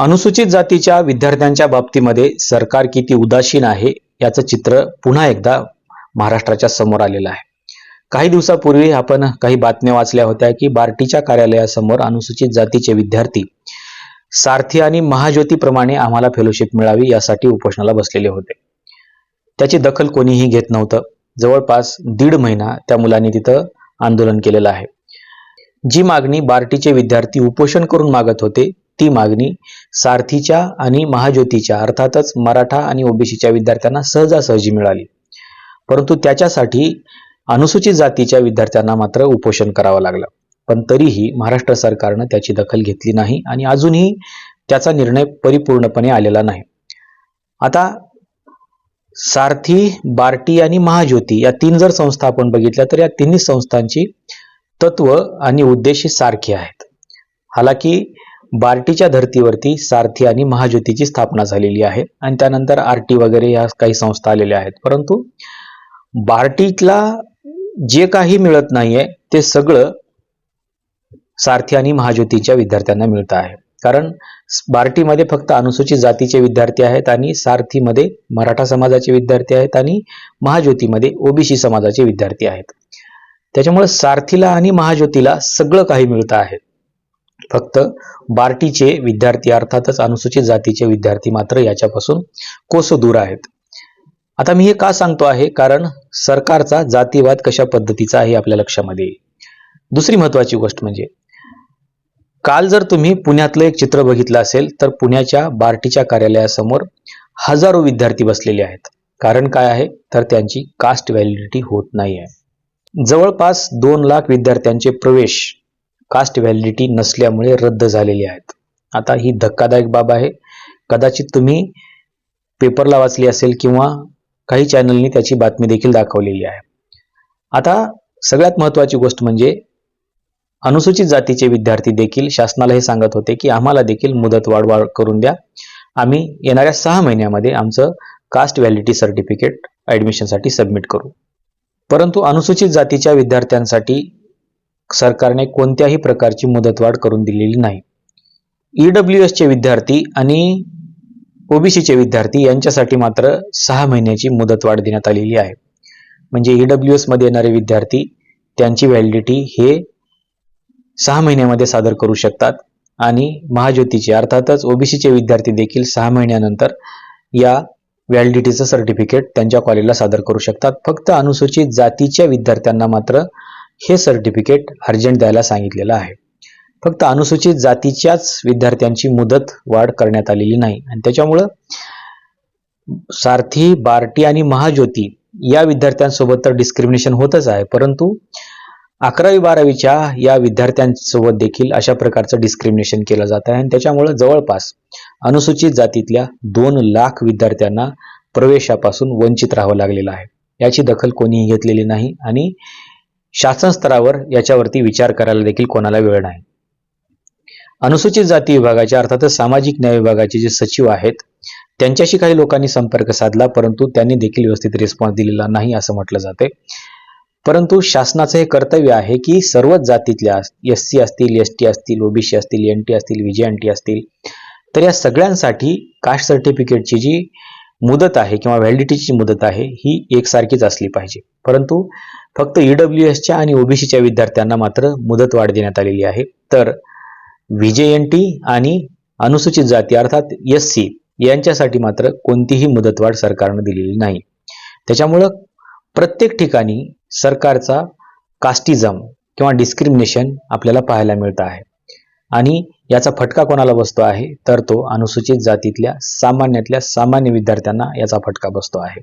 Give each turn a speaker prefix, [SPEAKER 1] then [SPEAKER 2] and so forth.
[SPEAKER 1] अनुसूचित जातीच्या विद्यार्थ्यांच्या बाबतीमध्ये सरकार किती उदासीन आहे याचं चित्र पुन्हा एकदा महाराष्ट्राच्या समोर आलेलं आहे. काही दिवसापूर्वी आपण काही बातम्या वाचल्या होत्या की बार्टीच्या कार्यालयासमोर अनुसूचित जातीचे विद्यार्थी सारथी आणि महाज्योतीप्रमाणे आम्हाला फेलोशिप मिळावी यासाठी उपोषणाला बसलेले होते. त्याची दखल कोणीही घेत नव्हतं. जवळपास दीड महिना त्या मुलांनी तिथं आंदोलन केलेलं आहे. जी मागणी बार्टीचे विद्यार्थी उपोषण करून मागत होते ती मागणी सारथीच्या आणि महाज्योतीच्या अर्थातच मराठा आणि ओबीसीच्या विद्यार्थ्यांना सहजासहजी मिळाली. परंतु त्याच्यासाठी अनुसूचित जातीच्या विद्यार्थ्यांना मात्र उपोषण करावं लागलं. पण तरीही महाराष्ट्र सरकारनं त्याची दखल घेतली नाही आणि अजूनही त्याचा निर्णय परिपूर्णपणे आलेला नाही. आता सारथी बार्टी आणि महाज्योती या तीन जर संस्था आपण बघितल्या तर या तिन्ही संस्थांची तत्व आणि उद्देश सारखी आहेत. हालाकी बार्टीच्या धर्तीवरती सारथी आणि महाज्योतीची स्थापना झालेली आहे. आणि त्यानंतर आरटी वगैरे या काही संस्था आलेल्या आहेत. परंतु बार्टीतला जे काही मिळत नाहीये ते सगळं सारथी आणि महाज्योतीच्या विद्यार्थ्यांना मिळतं आहे. कारण बार्टीमध्ये फक्त अनुसूचित जातीचे विद्यार्थी आहेत आणि सारथीमध्ये मराठा समाजाचे विद्यार्थी आहेत आणि महाज्योतीमध्ये ओबीसी समाजाचे विद्यार्थी आहेत. त्याच्यामुळे सारथीला आणि महाज्योतीला सगळं काही मिळतं आहे. फक्त बार्टीचे विद्यार्थी अर्थातच अनुसूचित जातीचे विद्यार्थी मात्र याच्यापासून कोस दूर आहेत? आता मी हे का सांगतो आहे? कारण सरकारचा जातीवाद कशा पद्धतीचा आहे आपल्या लक्षामध्ये येईल. दुसरी महत्वाची गोष्ट म्हणजे काल जर तुम्ही पुण्यातलं एक चित्र बघितलं असेल तर पुण्याच्या बार्टीच्या कार्यालयासमोर हजारो विद्यार्थी बसलेले आहेत. कारण काय आहे? तर त्यांची कास्ट व्हॅलिडिटी होत नाही आहे जवळपास दोन लाख विद्यार्थ्यांचे प्रवेश कास्ट व्हॅलिडिटी नसल्यामुळे रद्द झालेली आहेत. आता ही धक्कादायक बाब आहे. कदाचित तुम्ही पेपरला वाचली असेल किंवा काही चॅनलनी त्याची बातमी देखील दाखवलेली आहे. आता सगळ्यात महत्वाची गोष्ट म्हणजे अनुसूचित जातीचे विद्यार्थी देखील शासनाला हे सांगत होते की आम्हाला देखील मुदत वाढवाढ करून द्या. आम्ही येणाऱ्या सहा महिन्यामध्ये आमचं कास्ट व्हॅलिडिटी सर्टिफिकेट ॲडमिशनसाठी सबमिट करू. परंतु अनुसूचित जातीच्या विद्यार्थ्यांसाठी सरकारने कोणत्याही प्रकारची मुदतवाढ करून दिलेली नाही. ईडब्ल्यू चे विद्यार्थी आणि ओबीसीचे विद्यार्थी यांच्यासाठी मात्र सहा महिन्याची मुदतवाढ देण्यात आलेली आहे. म्हणजे ईडब्ल्यू एसमध्ये येणारे विद्यार्थी त्यांची व्हॅलिडिटी हे सहा महिन्यामध्ये सादर करू शकतात आणि महाज्योतीचे अर्थातच ओबीसीचे विद्यार्थी देखील सहा महिन्यानंतर या व्हॅलिडिटीचं सर्टिफिकेट त्यांच्या कॉलेजला सादर करू शकतात. फक्त अनुसूचित जातीच्या विद्यार्थ्यांना मात्र हे सर्टिफिकेट अर्जंट द्यायला सांगितलेलं आहे. फक्त अनुसूचित जातीच्याच विद्यार्थ्यांची मुदत वाढ करण्यात आलेली नाही. आणि त्याच्यामुळं सारथी बार्टी आणि महाज्योती या विद्यार्थ्यांसोबत तर डिस्क्रिमिनेशन होतच आहे. परंतु अकरावी बारावीच्या या विद्यार्थ्यांसोबत देखील अशा प्रकारचं डिस्क्रिमिनेशन केलं जात आहे. आणि त्याच्यामुळं जवळपास अनुसूचित जातीतल्या दोन लाख विद्यार्थ्यांना प्रवेशापासून वंचित राहावं लागलेलं आहे. याची दखल कोणीही घेतलेली नाही. आणि शासन स्तरावर याच्यावरती विचार करायला देखील कोणाला वेळ नाही. अनुसूचित जाती विभागाच्या अर्थातच सामाजिक न्याय विभागाचे जे सचिव आहेत त्यांच्याशी काही लोकांनी संपर्क साधला परंतु त्यांनी देखील व्यवस्थित रिस्पॉन्स दिलेला नाही असं म्हटलं जाते. परंतु शासनाचं हे कर्तव्य आहे की सर्वच जातीतल्या एस सी असतील एस टी असतील ओबीसी असतील एन टी असतील विजय एन टी असतील तर या सगळ्यांसाठी कास्ट सर्टिफिकेटची जी मुदत आहे किंवा व्हॅलिडिटीची मुदत आहे ही एकसारखीच असली पाहिजे. परंतु फक्त ईडब्ल्यू एसच्या आणि ओबीसीच्या विद्यार्थ्यांना मात्र मुदत वाढ देण्यात आलेली आहे. तर व्हीजे एन टी आणि अनुसूचित जाती अर्थात एस सी यांच्यासाठी मात्र कोणतीही मुदतवाढ सरकारनं दिलेली नाही. त्याच्यामुळं प्रत्येक ठिकाणी सरकारचा कास्टिझम किंवा डिस्क्रिमिनेशन आपल्याला पाहायला मिळतं आहे. आणि याचा फटका कोणाला बसतो आहे? तर तो अनुसूचित जातीतल्या सामान्यातल्या सामान्य विद्यार्थ्यांना याचा फटका बसतो आहे.